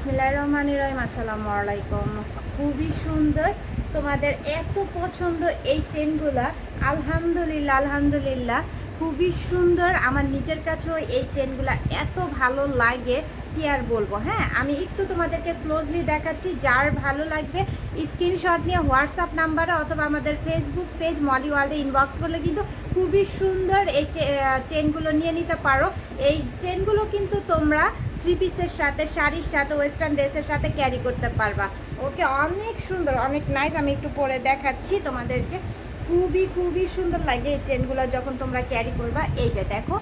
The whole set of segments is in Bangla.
বিসমিল্লাহ রহমান রহিম, আসসালামু আলাইকুম। খুবই সুন্দর। তোমাদের এত পছন্দ এই চেনগুলা। আলহামদুলিল্লাহ আলহামদুলিল্লাহ। খুবই সুন্দর। আমার নিজের কাছেও এই চেনগুলা এত ভালো লাগে, কি আর বলব হ্যাঁ? আমি একটু তোমাদেরকে ক্লোজলি দেখাচ্ছি, যার ভালো লাগবে স্ক্রিনশট নিয়ে হোয়াটসঅ্যাপ নাম্বারে অথবা আমাদের ফেসবুক পেজ মলি ওয়ার্ল্ডে ইনবক্স করলে কিন্তু খুবই সুন্দর এই চেনগুলো নিয়ে নিতে পারো। এই চেনগুলো কিন্তু তোমরা থ্রি পিসের সাথে, শাড়ির সাথে ওয়েস্টার্ন ড্রেসের সাথে ক্যারি করতে পারবা। ওকে, অনেক সুন্দর, অনেক নাইস আমি একটু পরে দেখাচ্ছি তোমাদেরকে। খুবই খুবই সুন্দর লাগে এই চেনগুলো যখন তোমরা ক্যারি করবা। এই যে দেখো,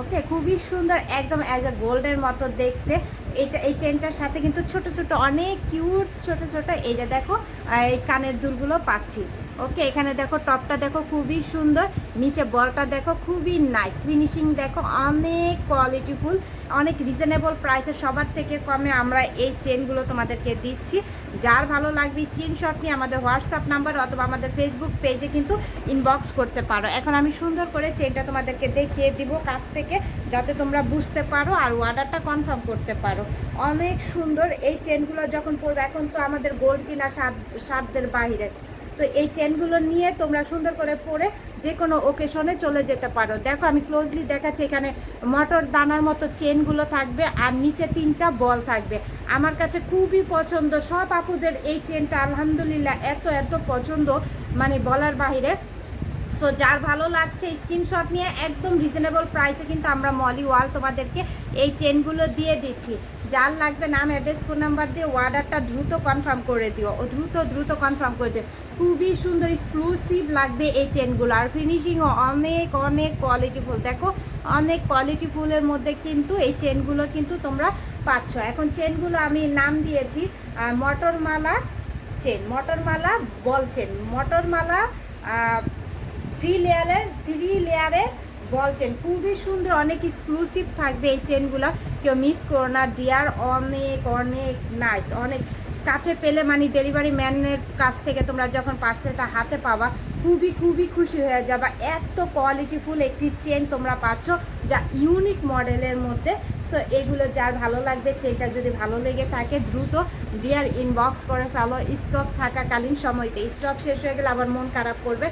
ওকে, খুবই সুন্দর, একদম অ্যাজ এ গোল্ডের মতো দেখতে। এটা, এই চেনটার সাথে কিন্তু ছোট ছোট, অনেক কিউট ছোট ছোট, এই যে দেখো এই কানের দুলগুলো পাচ্ছি। ওকে, এখানে দেখো, টপটা দেখো, খুবই সুন্দর। নিচে বলটা দেখো, খুবই নাইস ফিনিশিং দেখো, অনেক কোয়ালিটিফুল অনেক রিজনেবল প্রাইসে সবার থেকে কমে আমরা এই চেনগুলো তোমাদেরকে দিচ্ছি। যার ভালো লাগবে স্ক্রিনশট নিয়ে আমাদের হোয়াটসঅ্যাপ নাম্বার অথবা আমাদের ফেসবুক পেজে কিন্তু ইনবক্স করতে পারো। এখন আমি সুন্দর করে চেনটা তোমাদেরকে দেখিয়ে দিব কাছ থেকে, যাতে তোমরা বুঝতে পারো আর অর্ডারটা কনফার্ম করতে পারো। অনেক সুন্দর এই চেনগুলো যখন পরবে, এখন তো আমাদের গোল্ড কিনা সাতদের বাইরে তো এই চেনগুলো নিয়ে তোমরা সুন্দর করে পরে যে কোনো ওকেশনে চলে যেতে পারো। দেখো, আমি ক্লোজলি দেখাচ্ছি, এখানে মটর দানার মতো চেনগুলো থাকবে আর নিচে তিনটা বল থাকবে। আমার কাছে খুবই পছন্দ। সব আপুদের এই চেনটা আলহামদুলিল্লাহ এত এত পছন্দ মানে বলার বাইরে সো যার ভালো লাগছে স্ক্রিনশট নিয়ে একদম রিজনেবল প্রাইসে কিন্তু আমরা মলি ওয়াল তোমাদেরকে এই চেনগুলো দিয়ে দিচ্ছি। যার লাগবে নাম অ্যাড্রেস ফোন নাম্বার দিয়ে অর্ডারটা দ্রুত কনফার্ম করে দিও। ও দ্রুত দ্রুত কনফার্ম করে দিও। খুবই সুন্দর এক্সক্লুসিভ লাগবে এই চেনগুলো আর ফিনিশিংও অনেক অনেক কোয়ালিটিফুল দেখো, অনেক কোয়ালিটিফুলের মধ্যে কিন্তু এই চেনগুলো কিন্তু তোমরা পাচ্ছ। এখন চেনগুলো আমি নাম দিয়েছি মটরমালা চেন মটরমালা বল চেন মটরমালা থ্রি লেয়ারের থ্রি লেয়ারের বল চেন। খুবই সুন্দর, অনেক এক্সক্লুসিভ থাকবে এই চেনগুলো। কেউ মিস করো না ডিয়ার অনেক অনেক নাইস অনেক। কাছে পেলে মানে ডেলিভারি ম্যানের কাছ থেকে তোমরা যখন পার্সেলটা হাতে পাবা, খুবই খুবই খুশি হয়ে যাবা। এত কোয়ালিটিফুল একটি চেন তোমরা পাচ্ছ। যা ইউনিক মডেলের মধ্যে। সো এগুলো যার ভালো লাগবে চেনটা যদি ভালো লেগে থাকে, দ্রুত ডিয়ার ইনবক্স করে ফেলো। স্টক থাকাকালীন সময়তে স্টক শেষ হয়ে গেলে আবার মন খারাপ করবে।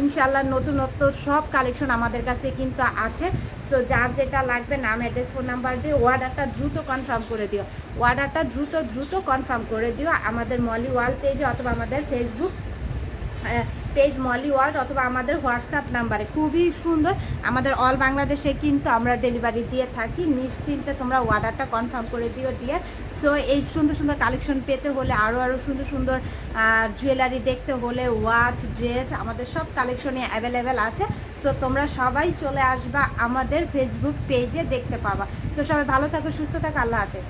ইনশাল্লাহ নতুনত্ব সব কালেকশন আমাদের কাছে কিন্তু আছে। সো যার যেটা লাগবে, নাম অ্যাড্রেস ফোন নাম্বার দিয়ে অর্ডারটা দ্রুত কনফার্ম করে দিও। অর্ডারটা দ্রুত দ্রুত কনফার্ম করে দিও। আমাদের মলি ওয়াল পেজে অথবা আমাদের ফেসবুক পেজ মলি ওয়ার্ল্ড অথবা আমাদের হোয়াটসঅ্যাপ নাম্বারে। খুবই সুন্দর। আমাদের অল বাংলাদেশে কিন্তু আমরা ডেলিভারি দিয়ে থাকি। নিশ্চিন্তে তোমরা অর্ডারটা কনফার্ম করে দিও ডিয়ার সো এই সুন্দর সুন্দর কালেকশন পেতে হলে আরও আরও সুন্দর সুন্দর জুয়েলারি দেখতে হলে ওয়াচ ড্রেস আমাদের সব কালেকশনে অ্যাভেলেবেল আছে। সো তোমরা সবাই চলে আসবা আমাদের ফেসবুক পেজে দেখতে পাবা। তো সবাই ভালো থাকো, সুস্থ থাকো, আল্লাহ হাফেজ।